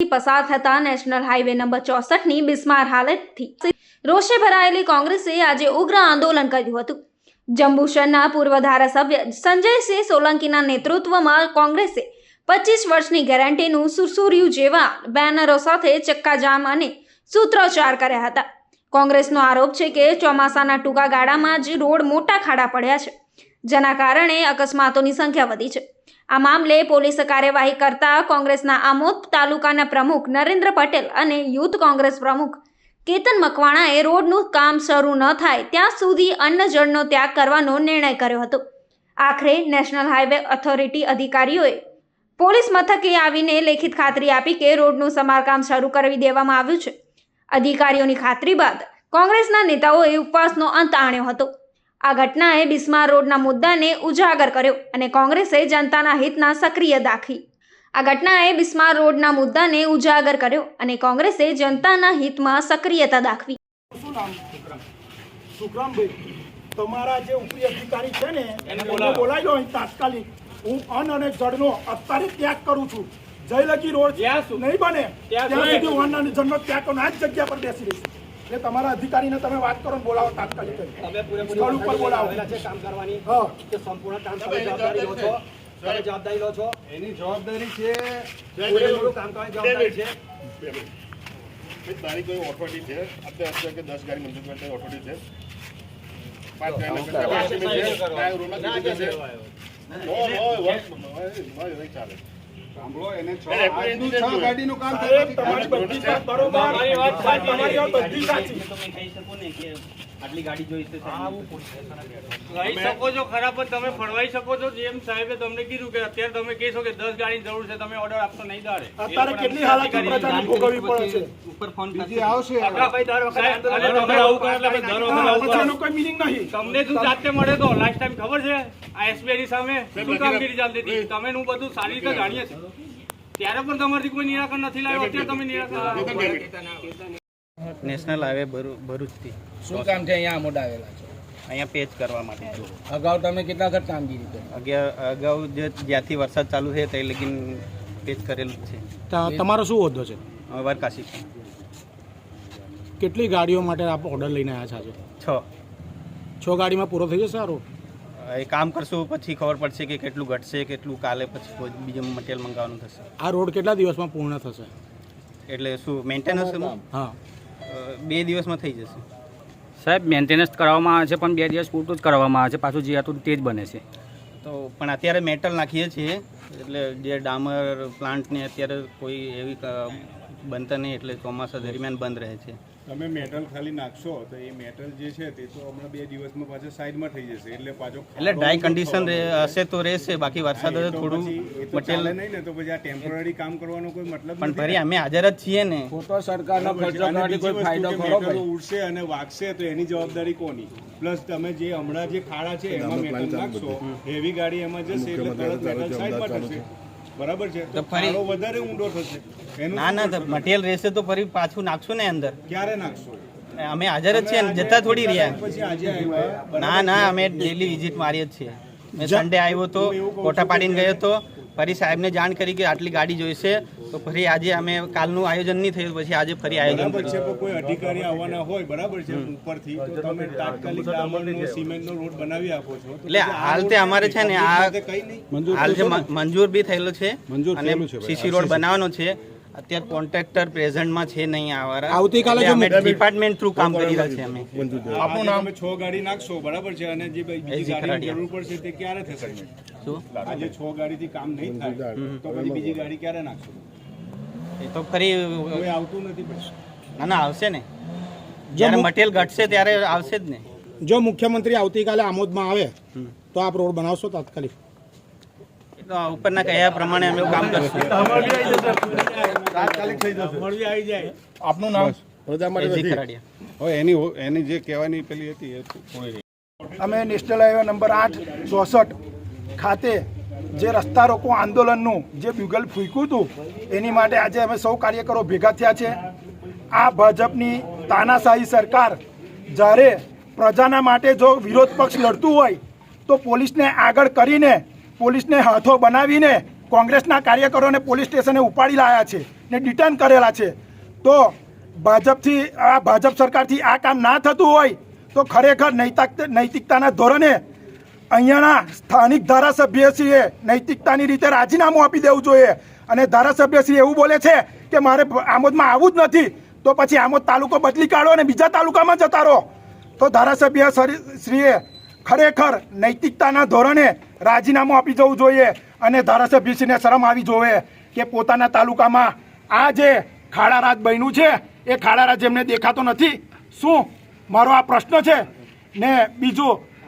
પસાર થતા national highway number ચોસઠની બિસ્માર હાલતથી રોષે ભરાયેલી કોંગ્રેસે આજે ઉગ્ર આંદોલન કર્યું હતું. જંબુસરના પૂર્વ ધારાસભ્ય સંજયસિંહ સોલંકીના નેતૃત્વમાં કોંગ્રેસે પચીસ વર્ષની ગેરંટીનું સુરસુર્યું જેવા બેનરો સાથે ચક્કાજામ અને સૂત્રોચ્ચાર કર્યા હતા. કોંગ્રેસનો આરોપ છે કે ચોમાસાના ટૂંકા ગાળામાં જ રોડ મોટા ખાડા પડ્યા છે. જેના કારણે અકસ્માતોની સંખ્યા વધી છે. આ મામલે પોલીસ કાર્યવાહી કરતા કોંગ્રેસના આમોદ તાલુકાના પ્રમુખ નરેન્દ્ર પટેલ અને યુથ કોંગ્રેસ પ્રમુખ કેતન મકવાણાએ રોડનું કામ શરૂ ન થાય ત્યાં સુધી અન્ન જળનો ત્યાગ કરવાનો નિર્ણય કર્યો હતો. આખરે નેશનલ હાઈવે ઓથોરિટી અધિકારીઓએ પોલીસ મથકે આવીને લેખિત ખાતરી આપી કે રોડનું સમારકામ શરૂ કરી દેવામાં આવ્યું છે. અધિકારીઓની ખાતરી બાદ કોંગ્રેસના નેતાઓએ ઉપવાસનો અંત આણ્યો હતો. આ ઘટનાએ બિસ્માર રોડના મુદ્દાને ઉજાગર કર્યો અને કોંગ્રેસે જનતાના હિતના સક્રિય દાખી. આ ઘટનાએ બિસ્માર રોડના મુદ્દાને ઉજાગર કર્યો અને કોંગ્રેસે જનતાના હિતમાં સક્રિયતા દાખવી. સુખરામભાઈ તમારા જે ઉપરી અધિકારી છે ને એને બોલાવ્યો અહીં તાત્કાલિક. હું અન્ન અને જળનો અત્યારે ત્યાગ કરું છું. જયલગી રોડ નહીં બને ત્યાં સુધી- હું અન્ન અને જળનો ત્યાગ કરું આ જ જગ્યા પર બેસી રહીશ એટલે તમારા અધિકારીને તમે વાત કરો ને બોલાવો તાત્કાલિક તમે પૂરેપૂરી ઉપર બોલાવો. આવેલા છે કામ કરવાની. હા. કે સંપૂર્ણ કામ તમે જવાબદારી લો છો? તમે જવાબદારી લો છો? એની જવાબદારી છે. પૂરેપૂરું કામ કરવાની જવાબદારી છે. તારી કોઈ ઓથોરિટી છે? અત્યારે અત્યારે કે દસ ગાડી મંજૂર કરતા ઓથોરિટી છે? પાંચ ગાડી મંજૂર ચાલે. સાંભળો એને છ આજનું છ ગાડીનું કામ થાય તમારી બધી વાત બરોબર. તમારી વાત સાચી તમારી વાત બધી સાચી. તમે કહી શકો ને કે આટલી ગાડી જોઈશે લઈ શકો છો ખરા પણ તમે ફળવાઈ શકો છો. જેમ સાહેબે તમને કીધું કે અત્યારે તમે કહેશો કે દસ ગાડી જરૂર છે તમે ઓર્ડર આપશો નહીં દાડે. અત્યારે કેટલી હાલત પ્રજાની ભોગવવી પડે છે. ઉપર ફોન બીજી આવશે. ભાઈ દર વખતે સાહેબ, આવું કરો એટલે દર વખતે આવું પછી એનો કોઈ મિનિંગ નહીં. તમને શું જાતે મળે તો લાસ્ટ ટાઈમ ખબર છે? આ SBI ની સામે શું કામગીરી ચાલતી હતી? તમે હું બધું સારી રીતે જાણીએ છીએ. ત્યારે પણ તમારી કોઈ નિરાકરણ નથી લાવ્યો? અત્યારે તમે નિરાકરણ નેશનલ હાઈવે ભરૂ ભરૂચથી. શું કામ છે અહીંયા મોટા આવેલા છે? અહીંયા પેચ કરવા માટે અગાઉ તમે કેટલા વખત કામગીરી કરી? અગિયાર અગાઉ જે જ્યાંથી વરસાદ ચાલુ છે તે લગીન પેચ કરેલું છે. તમારો શું હોદ્દો છે? વરકાશી. કેટલી ગાડીઓ માટે આપ ઓર્ડર લઈને આવ્યા છો છ. છ ગાડીમાં પૂરો થઈ જશે સારું એ કામ કરશું પછી ખબર પડશે કે કેટલું ઘટશે કેટલું કાલે પછી કોઈ બીજું મટીરિયલ મંગાવવાનું થશે. આ રોડ કેટલા દિવસમાં પૂર્ણ થશે? એટલે શું મેન્ટેનન્સ હા. બે દિવસમાં થઈ જશે. સાહેબ મેન્ટેનન્સ કરવામાં આવે છે પણ બે દિવસ પૂરતું જ કરવામાં આવે છે. પાછું જે હતું તે જ બને છે. તો પણ અત્યારે મેટલ નાખીએ છીએ એટલે જે ડામર પ્લાન્ટને અત્યારે કોઈ એવી બનતા નહીં એટલે ચોમાસા દરમિયાન બંધ રહે છે. તમે મેટલ ખાલી નાખશો તો એ મેટલ જે છે તે તો હમણાં બે દિવસમાં પાછો સાઈડમાં થઈ જશે. એટલે પાછો એટલે ડ્રાય કન્ડિશન હશે તો રહેશે બાકી વરસાદ હશે થોડું મટીરિયલ નહીં ને તો પછી આ ટેમ્પરરી કામ કરવાનો કોઈ મતલબ પણ ફરી અમે હાજર જ છીએ ને. ખોટો સરકારનો ખર્ચો કરવાથી કોઈ ફાયદો ખરો ઉડશે અને વાગશે તો એની જવાબદારી કોની? પ્લસ તમે જે હમણાં જે ખાડા છે એમાં મેટલ નાખશો હેવી ગાડી એમાં જશે એટલે તરત મેટલ સાઈડમાં થશે. બરાબર છે? તો ફરી- વધારે ઊંડો થશે. ના ના મટીરિયલ રહેશે તો ફરી પાછું નાખશું ને અંદર. ક્યારે નાખશો? અમે હાજર જ છીએ જતા થોડી રહ્યા. ના ના અમે ડેલી વિઝિટ મારીએ જ છીએ. મેં સન્ડે આવ્યો તો કોઠા પાડીને ગયો તો ફરી સાહેબને જાણ કરી કે આટલી ગાડી જોઈશે. તો ફરી આજે અમે કાલનું આયોજન નહીં થયું પછી આજે ફરી આયોજન છે કોઈ અધિકારી આવવાના હોય બરાબર છે ઉપરથી. તો તમે તાત્કાલિક ડામરનો સિમેન્ટનો રોડ બનાવી આપો છો. એટલે હાલ તે અમારે છે ને આ હાલ છે મંજૂર બી થયેલો છે મંજૂર અને છે સીસી રોડ બનાવવાનો છે. અત્યારે કોન્ટ્રાક્ટર પ્રેઝન્ટમાં છે નહીં આવારા આવતીકાલે જો અમે ડિપાર્ટમેન્ટ થ્રુ કામ કરી રહ્યા છે અમે. આપણું નામ? છ ગાડી નાખશો બરાબર છે? અને જે બીજી ગાડી જરૂર પડશે તે ક્યારે થશે? શું? આજે છ ગાડીથી કામ નહીં થાય. તો પછી બીજી ગાડી ક્યારે નાખશો? એ તો ફરી કોઈ આવતું નથી ના ના આવશે ને. જ્યારે મટીરિયલ ઘટશે ત્યારે આવશે જ ને. જો મુખ્યમંત્રી આવતીકાલે આમોદમાં આવે તો આપ રોડ બનાવશો તાત્કાલિક? ઉપરના કયા પ્રમાણે અમે કામ કરશું. આપનું નામ? પ્રજા એસી ખરાડિયા. હવે એની એની જે કહેવાની પેલી હતી એ પૂરી અમે નેશનલ હાઈવે નંબર આઠ ચોસઠ ખાતે જે રસ્તા રોકો આંદોલનનું જે બ્યુગલ ફૂંક્યું હતું, એની માટે આજે અમે સૌ કાર્યકરો ભેગા થયા છે. આ ભાજપની તાનાશાહી સરકાર જ્યારે પ્રજાના માટે જો વિરોધ પક્ષ લડતું હોય, તો પોલીસને આગળ કરીને, પોલીસને હાથો બનાવીને કોંગ્રેસના કાર્યકરોને પોલીસ સ્ટેશને ઉપાડી લાયા છે ને ડિટેન કરેલા છે. તો ભાજપથી, આ ભાજપ સરકારથી આ કામ ના થતું હોય, તો ખરેખર નૈતિક નૈતિકતાના ધોરણે અહીંયાના સ્થાનિક ધારાસભ્યશ્રીએ નૈતિકતાની રીતે રાજીનામું આપી દેવું જોઈએ. અને ધારાસભ્યશ્રી એવું બોલે છે કે મારે આમોદમાં આવવું જ નથી, તો પછી આમોદ તાલુકો બદલી કાઢો અને બીજા તાલુકામાં જતા રહો. તો ધારાસભ્ય શ્રી- શ્રીએ ખરેખર નૈતિકતાના ધોરણે રાજીનામું આપી જવું જોઈએ અને ધારાસભ્યશ્રીને શરમ આવી જોઈએ કે પોતાના તાલુકામાં આ જે ખાડારાજ બન્યું છે, એ ખાડારાજ એમને દેખાતો નથી. શું? મારો આ પ્રશ્ન છે. ને બીજું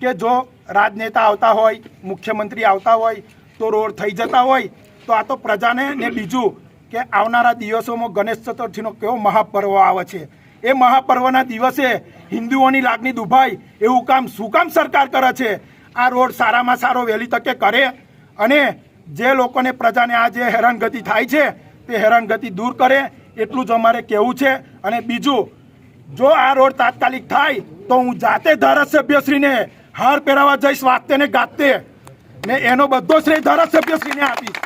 કે જો રાજનેતા આવતા હોય, મુખ્યમંત્રી આવતા હોય, તો રોડ થઈ જતા હોય, તો આ તો પ્રજાને ને બીજું કે આવનારા દિવસોમાં ગણેશ ચતુર્થીનો કેવો મહાપર્વ આવે છે. એ મહાપર્વના દિવસે હિન્દુઓની લાગણી દુભાય, એવું કામ શું કામ સરકાર કરે છે? આ રોડ સારામાં સારો વહેલી તકે કરે અને જે લોકોને પ્રજાને આ જે હેરાનગતિ થાય છે, તે હેરાનગતિ દૂર કરે, એટલું જ અમારે કહેવું છે. અને બીજું, જો આ રોડ તાત્કાલિક થાય, તો હું જાતે ધારાસભ્યશ્રીને હાર પહેરાવા જઈશ વાગતે ને ગાતે. ને એનો બધો શ્રેય ધારાસભ્યશ્રીને આપીશ.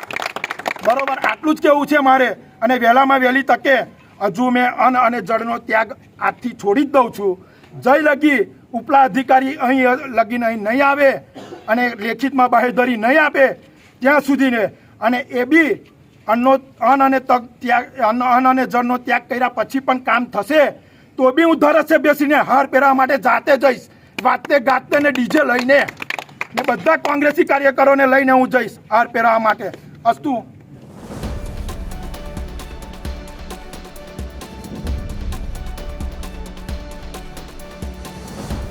બરોબર, આટલું જ કેવું છે મારે. અને વહેલામાં વહેલી તકે હજુ મેં અન્ન અને જળનો ત્યાગ આજથી છોડી જ દઉં છું. જય લગી, ઉપલા અધિકારી અહીં લગીને અહીં નહીં આવે અને લેખિતમાં બાહેધરી નહીં આપે ત્યાં સુધીને. અને એ બી અન્નનો અન્ન અને તક ત્યાગ, અન્ન અને જળનો ત્યાગ કર્યા પછી પણ કામ થશે, તો બી હું ધારાસભ્યશ્રીને હાર પહેરવા માટે જાતે જઈશ. વાતે ગાતે ને ડીજે લઈને ને બધા કોંગ્રેસી કાર્યકરોને લઈને હું જઈશ. હાર પહેરવા માટે. અસ્તુ.